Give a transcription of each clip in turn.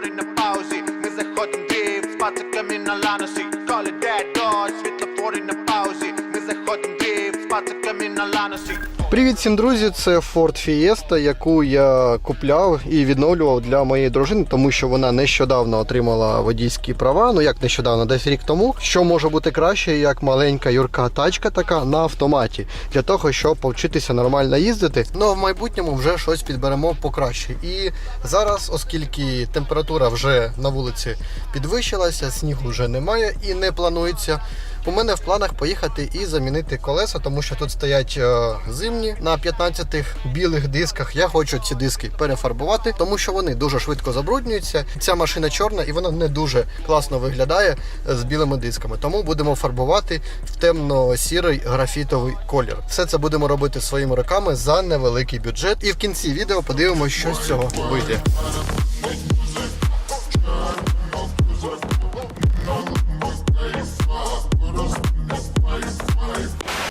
світлофори на паузі. Ми заходим дріфт з пациками на ланосі. Коли де дощ, світлофори на паузі. Ми заходим дріфт з пациками на ланосі. Привіт всім друзі! Це Ford Fiesta, яку я купляв і відновлював для моєї дружини, тому що вона нещодавно отримала водійські права. Ну як нещодавно, десь рік тому. Що може бути краще, як маленька юрка тачка така на автоматі, для того, щоб повчитися нормально їздити. Ну в майбутньому вже щось підберемо покраще. І зараз, оскільки температура вже на вулиці підвищилася, снігу вже немає і не планується. У мене в планах поїхати і замінити колеса, тому що тут стоять е, зимні на 15 білих дисках. Я хочу ці диски перефарбувати, тому що вони дуже швидко забруднюються. Ця машина чорна і вона не дуже класно виглядає е, з білими дисками. Тому будемо фарбувати в темно-сірий графітовий колір. Все це будемо робити своїми руками за невеликий бюджет. І в кінці відео подивимося, що з цього вийде.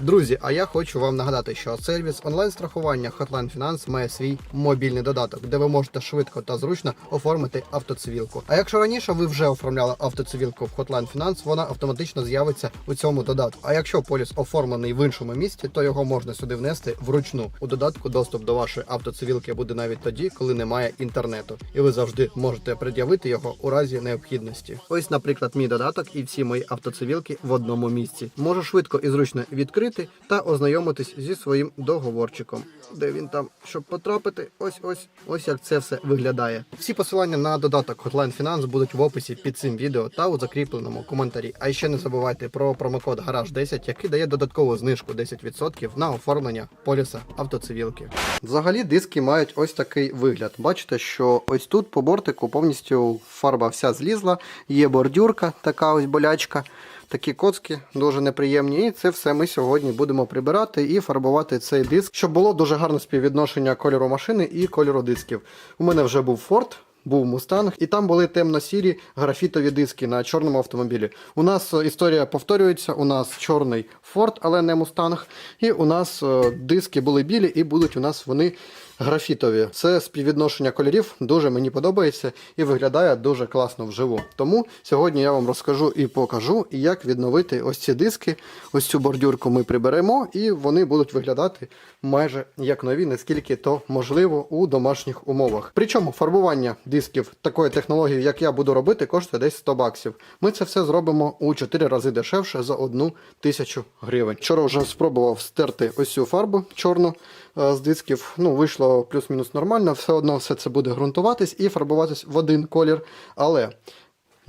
Друзі, а я хочу вам нагадати, що сервіс онлайн-страхування Hotline Finance має свій мобільний додаток, де ви можете швидко та зручно оформити автоцивілку. А якщо раніше ви вже оформляли автоцивілку в Hotline Finance, вона автоматично з'явиться у цьому додатку. А якщо поліс оформлений в іншому місті, то його можна сюди внести вручну. У додатку доступ до вашої автоцивілки буде навіть тоді, коли немає інтернету, і ви завжди можете пред'явити його у разі необхідності. Ось, наприклад, мій додаток і всі мої автоцивілки в одному місці. Можу швидко і зручно відкрити та ознайомитись зі своїм договорчиком. Де він там, щоб потрапити, ось ось ось як це все виглядає. Всі посилання на додаток Hotline Finance будуть в описі під цим відео та у закріпленому коментарі. А ще не забувайте про промокод Гараж 10, який дає додаткову знижку 10% на оформлення поліса автоцивілки. Взагалі диски мають ось такий вигляд. Бачите, що ось тут по бортику повністю фарба вся злізла, є бордюрка, така ось болячка. Такі коцки дуже неприємні. І це все ми сьогодні будемо прибирати і фарбувати цей диск, щоб було дуже гарне співвідношення кольору машини і кольору дисків. У мене вже був Ford. Був Мустанг, і там були темно-сірі графітові диски на чорному автомобілі. У нас е, історія повторюється. У нас чорний Ford, але не Мустанг. І у нас е, диски були білі, і будуть у нас вони графітові. Це співвідношення кольорів дуже мені подобається і виглядає дуже класно вживу. Тому сьогодні я вам розкажу і покажу, як відновити ось ці диски. Ось цю бордюрку ми приберемо, і вони будуть виглядати майже як нові, наскільки то можливо у домашніх умовах. Причому фарбування дисків такої технології, як я буду робити, коштує десь 100 баксів. Ми це все зробимо у 4 рази дешевше за одну тисячу гривень. Вчора вже спробував стерти ось цю фарбу чорну з дисків. Ну, вийшло плюс-мінус нормально, все одно все це буде ґрунтуватись і фарбуватись в один колір. Але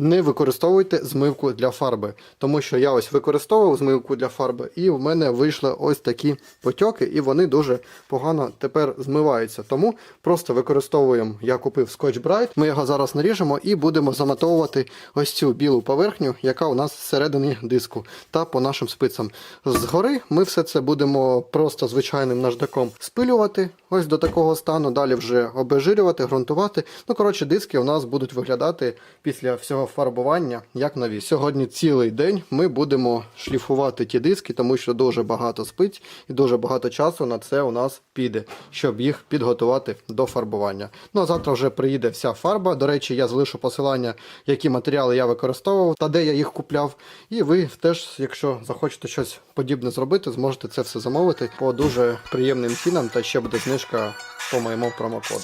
не використовуйте змивку для фарби, тому що я ось використовував змивку для фарби, і в мене вийшли ось такі потьоки, і вони дуже погано тепер змиваються. Тому просто використовуємо, я купив Scotch Brite, ми його зараз наріжемо і будемо заматовувати ось цю білу поверхню, яка у нас всередині диску, та по нашим спицям. Згори ми все це будемо просто звичайним наждаком спилювати ось до такого стану, далі вже обезжирювати, ґрунтувати. Ну, коротше, диски у нас будуть виглядати після всього фарбування як нові. Сьогодні цілий день ми будемо шліфувати ті диски, тому що дуже багато спиць і дуже багато часу на це у нас піде, щоб їх підготувати до фарбування. Ну а завтра вже приїде вся фарба. До речі, я залишу посилання, які матеріали я використовував та де я їх купляв. І ви теж, якщо захочете щось подібне зробити, зможете це все замовити по дуже приємним цінам та ще буде знижка по моєму промокоду.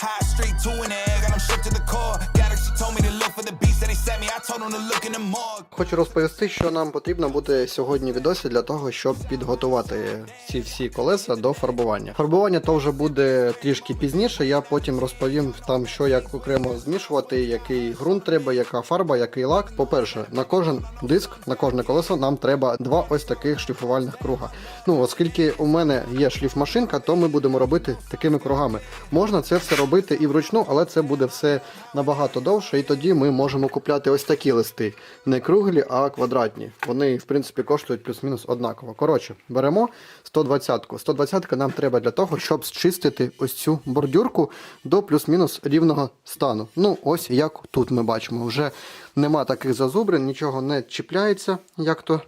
High street, two in the air, got them shook to the core. Galaxy told me to look for the beats that they sent me. I told them to look in the morgue. Хочу розповісти, що нам потрібно буде сьогодні відосі для того, щоб підготувати ці всі колеса до фарбування. Фарбування то вже буде трішки пізніше. Я потім розповім там, що як окремо змішувати, який ґрунт треба, яка фарба, який лак. По-перше, на кожен диск, на кожне колесо нам треба два ось таких шліфувальних круга. Ну, оскільки у мене є шліфмашинка, то ми будемо робити такими кругами. Можна це все робити і вручну, але це буде все набагато довше, і тоді ми можемо купляти ось такі листи. Не круглі, а квадратні. Вони, в принципі, коштують плюс-мінус однаково. Коротше, беремо 120-ку. 120-ка нам треба для того, щоб зчистити ось цю бордюрку до плюс-мінус рівного стану. Ну, ось як тут ми бачимо. Вже нема таких зазубрин, нічого не чіпляється, як то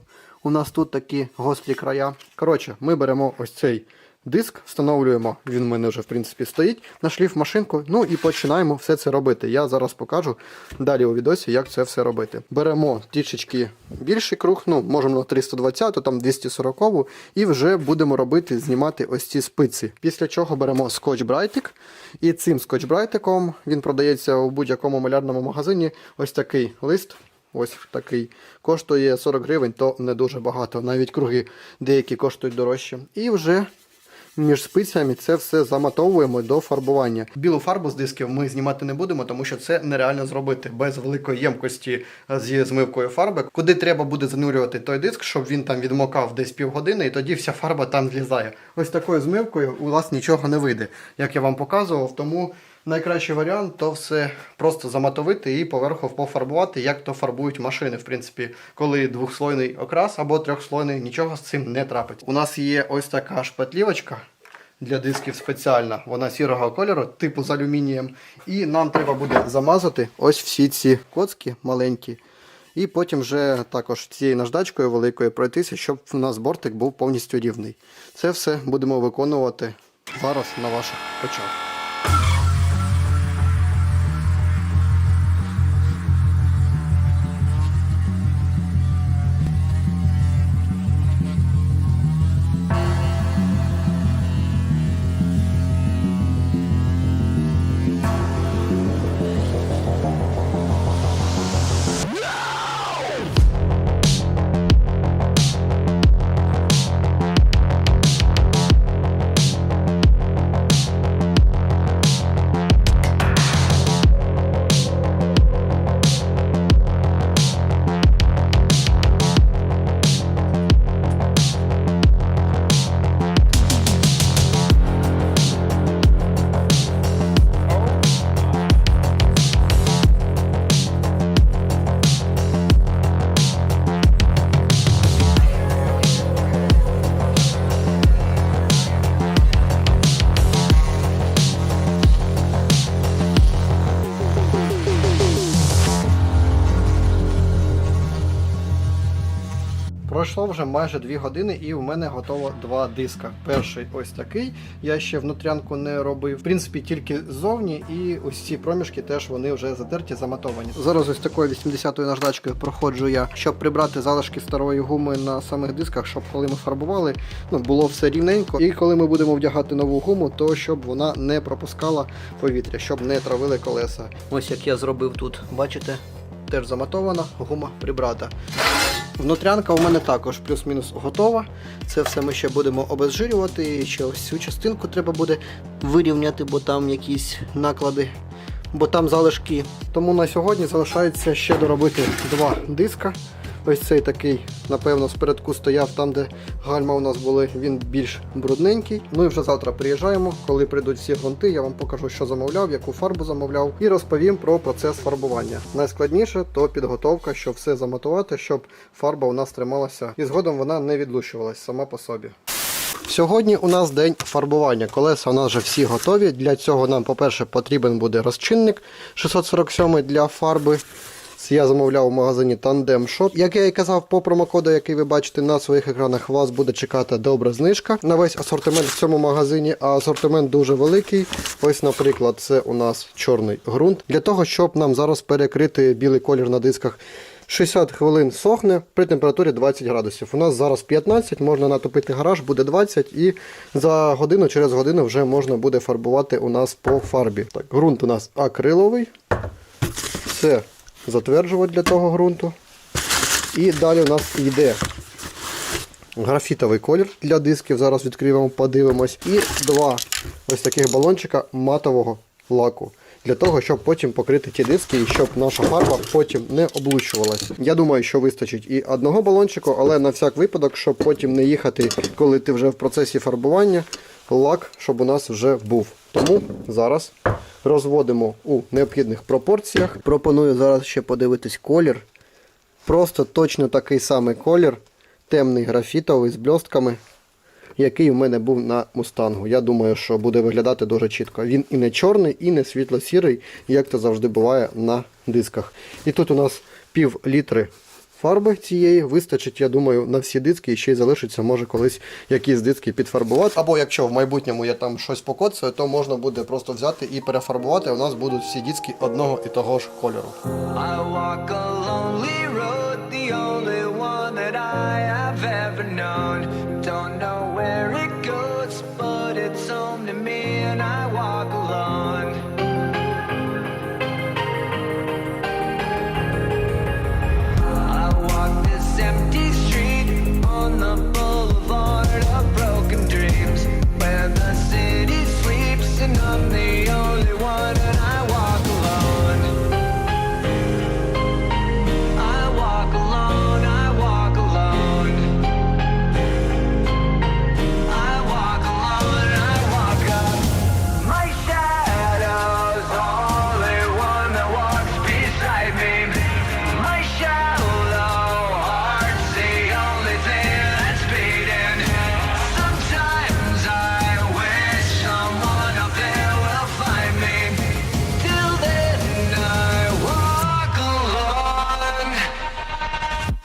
У нас тут такі гострі края. Коротше, ми беремо ось цей диск, встановлюємо, він в мене вже в принципі стоїть на шліф машинку. Ну і починаємо все це робити. Я зараз покажу далі у відосі, як це все робити. Беремо трішечки більший круг, ну можемо на 320, там 240, і вже будемо робити, знімати ось ці спиці. Після чого беремо скотч брайтик, і цим скотч брайтиком він продається у будь-якому малярному магазині. Ось такий лист. Ось такий коштує 40 гривень, то не дуже багато. Навіть круги деякі коштують дорожче. І вже між спицями це все заматовуємо до фарбування. Білу фарбу з дисків ми знімати не будемо, тому що це нереально зробити без великої ємкості зі змивкою фарби. Куди треба буде занурювати той диск, щоб він там відмокав десь півгодини, і тоді вся фарба там злізає. Ось такою змивкою у вас нічого не вийде, як я вам показував. Тому найкращий варіант то все просто заматовити і поверху пофарбувати, як то фарбують машини. В принципі, коли двохслойний окрас або трьохслойний, нічого з цим не трапить. У нас є ось така шпатлівочка для дисків спеціальна. Вона сірого кольору, типу з алюмінієм. І нам треба буде замазати ось всі ці коцки маленькі. І потім вже також цією наждачкою великою пройтися, щоб у нас бортик був повністю рівний. Це все будемо виконувати зараз на ваших очах. Вже майже 2 години, і в мене готово два диска. Перший ось такий. Я ще внутрянку не робив. В принципі, тільки ззовні, і ось ці проміжки теж вони вже затерті, заматовані. Зараз ось такою 80-ю наждачкою проходжу я, щоб прибрати залишки старої гуми на самих дисках, щоб коли ми фарбували, ну було все рівненько. І коли ми будемо вдягати нову гуму, то щоб вона не пропускала повітря, щоб не травили колеса. Ось як я зробив тут, бачите, теж заматована, гума прибрата. Внутрянка у мене також плюс-мінус готова. Це все ми ще будемо обезжирювати. І ще ось цю частинку треба буде вирівняти, бо там якісь наклади, бо там залишки. Тому на сьогодні залишається ще доробити два диска. Ось цей такий, напевно, спередку стояв там, де гальма у нас були, він більш брудненький. Ну і вже завтра приїжджаємо. Коли прийдуть всі грунти, я вам покажу, що замовляв, яку фарбу замовляв, і розповім про процес фарбування. Найскладніше то підготовка, щоб все заматувати, щоб фарба у нас трималася і згодом вона не відлущувалась сама по собі. Сьогодні у нас день фарбування. Колеса у нас вже всі готові. Для цього нам, по-перше, потрібен буде розчинник 647 для фарби. Я замовляв у магазині Tandem Shop. Як я і казав, по промокоду, який ви бачите на своїх екранах, вас буде чекати добра знижка на весь асортимент в цьому магазині. А асортимент дуже великий. Ось, наприклад, це у нас чорний ґрунт. Для того, щоб нам зараз перекрити білий колір на дисках. 60 хвилин сохне при температурі 20 градусів. У нас зараз 15, можна натопити гараж, буде 20 і за годину через годину вже можна буде фарбувати у нас по фарбі. Так, ґрунт у нас акриловий. Це затверджувач для того ґрунту. І далі у нас йде графітовий колір для дисків. Зараз відкриємо, подивимось. І два ось таких балончика матового лаку. Для того, щоб потім покрити ті диски і щоб наша фарба потім не облучувалася. Я думаю, що вистачить і одного балончику, але на всяк випадок, щоб потім не їхати, коли ти вже в процесі фарбування, лак, щоб у нас вже був. Тому зараз розводимо у необхідних пропорціях. Пропоную зараз ще подивитись колір. Просто точно такий самий колір, темний графітовий з бльостками, який у мене був на мустангу. Я думаю, що буде виглядати дуже чітко. Він і не чорний, і не світло-сірий, як це завжди буває на дисках. І тут у нас пів літри Фарби цієї вистачить, я думаю, на всі диски і ще й залишиться, може колись якісь диски підфарбувати. Або якщо в майбутньому я там щось покоцаю, то можна буде просто взяти і перефарбувати. У нас будуть всі диски одного і того ж кольору. I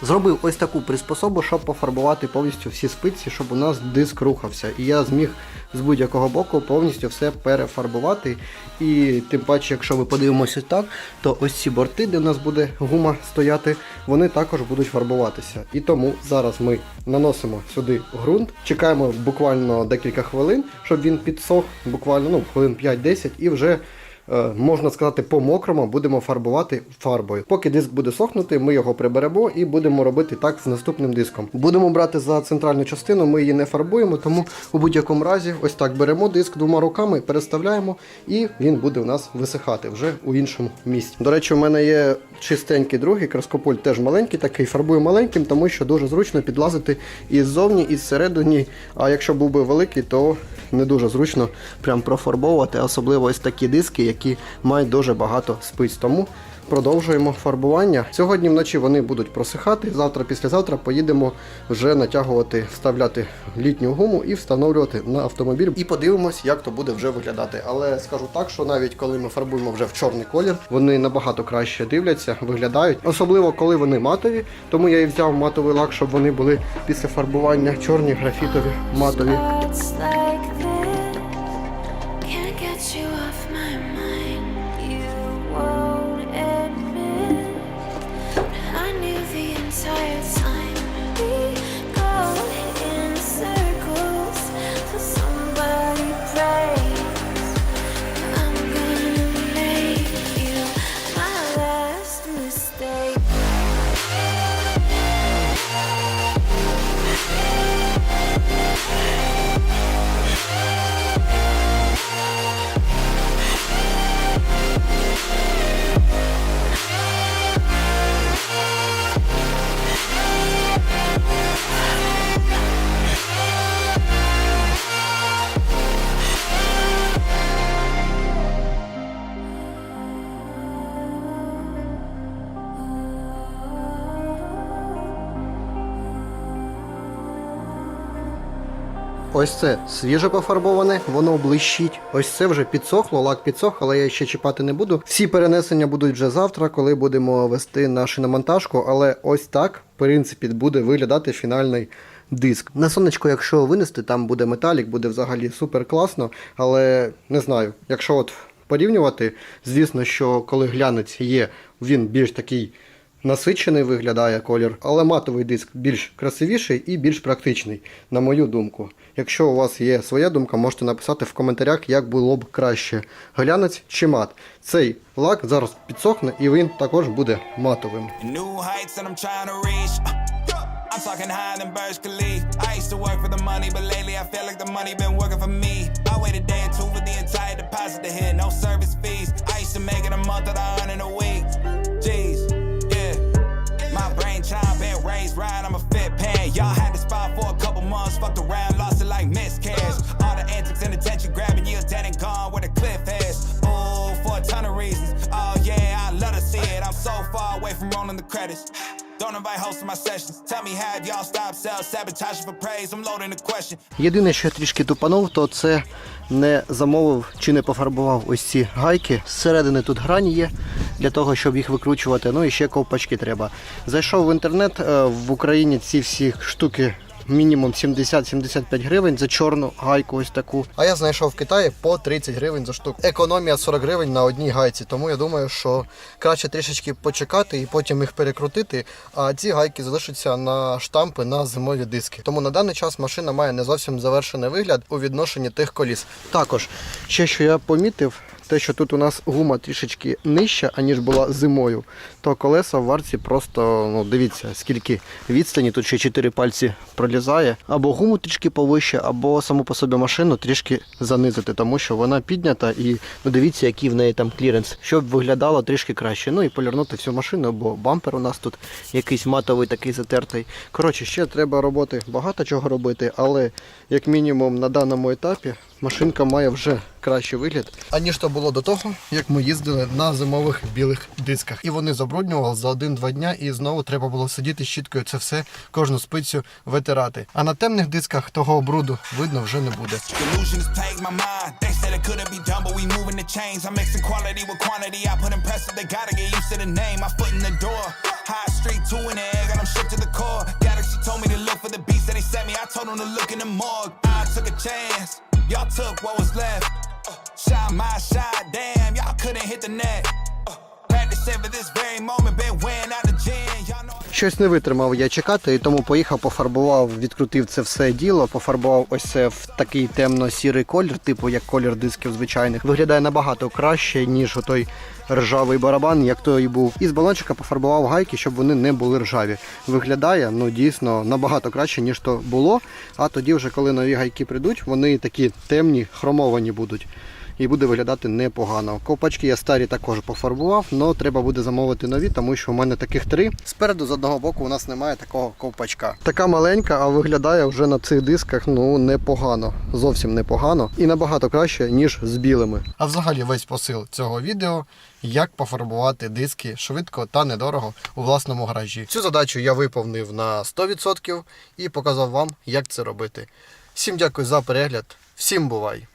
Зробив ось таку приспособу, щоб пофарбувати повністю всі спиці, щоб у нас диск рухався. І я зміг з будь-якого боку повністю все перефарбувати. І тим паче, якщо ми подивимося так, то ось ці борти, де у нас буде гума стояти, вони також будуть фарбуватися. І тому зараз ми наносимо сюди ґрунт, чекаємо буквально декілька хвилин, щоб він підсох, буквально ну, хвилин 5-10 і вже. Е, можна сказати, по мокрому будемо фарбувати фарбою. Поки диск буде сохнути, ми його приберемо і будемо робити так з наступним диском. Будемо брати за центральну частину, ми її не фарбуємо, тому у будь-якому разі ось так беремо диск двома руками, переставляємо, і він буде у нас висихати вже у іншому місці. До речі, у мене є чистенький другий краскополь теж маленький, такий фарбую маленьким, тому що дуже зручно підлазити і ззовні, і зсередині. А якщо був би великий, то не дуже зручно прям профарбовувати, особливо ось такі диски, які мають дуже багато спиць. Тому продовжуємо фарбування. Сьогодні вночі вони будуть просихати. Завтра, післязавтра поїдемо вже натягувати, вставляти літню гуму і встановлювати на автомобіль. І подивимось, як то буде вже виглядати. Але скажу так, що навіть коли ми фарбуємо вже в чорний колір, вони набагато краще дивляться, виглядають. Особливо коли вони матові. Тому я і взяв матовий лак, щоб вони були після фарбування чорні, графітові, матові. Ось це свіже пофарбоване, воно блищить. Ось це вже підсохло, лак підсох, але я ще чіпати не буду. Всі перенесення будуть вже завтра, коли будемо вести на шиномонтажку. Але ось так, в принципі, буде виглядати фінальний диск. На сонечко, якщо винести, там буде металік, буде взагалі супер класно. Але не знаю, якщо от порівнювати, звісно, що коли глянець є, він більш такий насичений виглядає колір, але матовий диск більш красивіший і більш практичний, на мою думку. Якщо у вас є своя думка, можете написати в коментарях, як було б краще глянець чи мат. Цей лак зараз підсохне і він також буде матовим. That I'm. Uh, talking higher than Burj Khalifa. I used to work for the money, but lately I feel like the money been working for me. I wait a day or two for the entire deposit to hit, no service fees. I used to make it a month at a hundred a week. Pan. Y'all had the spot for a couple months, fucked around, lost it like miscash. All the antics and attention grabbing you, dead and gone where the cliff has. Oh, for a ton of reasons. Oh yeah, I love to see it. I'm so far away from rolling the credits. Don't invite hosts to my sessions. Tell me, have y'all stop self sabotaging for praise? I'm loading the question. Єдине, що я трішки тупанув, то це не замовив чи не пофарбував ось ці гайки. Зсередини тут грані є. Для того, щоб їх викручувати. Ну і ще ковпачки треба. Зайшов в інтернет е, в Україні ці всі штуки. Мінімум 70-75 гривень за чорну гайку ось таку. А я знайшов в Китаї по 30 гривень за штуку. Економія 40 гривень на одній гайці. Тому я думаю, що краще трішечки почекати і потім їх перекрутити. А ці гайки залишаться на штампи на зимові диски. Тому на даний час машина має не зовсім завершений вигляд у відношенні тих коліс. Також ще що я помітив, те, що тут у нас гума трішечки нижча, аніж була зимою, то колеса в варці просто, ну дивіться, скільки відстані, тут ще 4 пальці пролізає. Або гуму трішки повище, або саму по собі машину трішки занизити, тому що вона піднята і ну, дивіться, який в неї там кліренс, щоб виглядало трішки краще. Ну і полірнути всю машину, бо бампер у нас тут якийсь матовий такий затертий. Коротше, ще треба роботи, багато чого робити, але як мінімум на даному етапі машинка має вже кращий вигляд, аніж то було до того, як ми їздили на зимових білих дисках. І вони забруднювали за один-два дня, і знову треба було сидіти з щіткою це все кожну спицю витирати. А на темних дисках того бруду видно вже не буде. I'm to. High street, in the air, got them shook to the core. Galaxy told me to look for the beats that they sent me. I told them to look in the morgue. I took a chance. Y'all took what was left. Shot my shot, damn, y'all couldn't hit the net. Practicing for this very moment, been wearing out the gym. Щось не витримав я чекати, і тому поїхав, пофарбував, відкрутив це все діло, пофарбував ось це в такий темно-сірий колір, типу як колір дисків звичайних. Виглядає набагато краще, ніж той ржавий барабан, як той і був. І з балончика пофарбував гайки, щоб вони не були ржаві. Виглядає ну дійсно набагато краще, ніж то було. А тоді, вже коли нові гайки прийдуть, вони такі темні, хромовані будуть і буде виглядати непогано. Ковпачки я старі також пофарбував, але треба буде замовити нові, тому що у мене таких три. Спереду з одного боку у нас немає такого ковпачка. Така маленька, а виглядає вже на цих дисках ну непогано, зовсім непогано і набагато краще, ніж з білими. А взагалі весь посил цього відео. Як пофарбувати диски швидко та недорого у власному гаражі. Цю задачу я виповнив на 100% і показав вам, як це робити. Всім дякую за перегляд, всім бувай!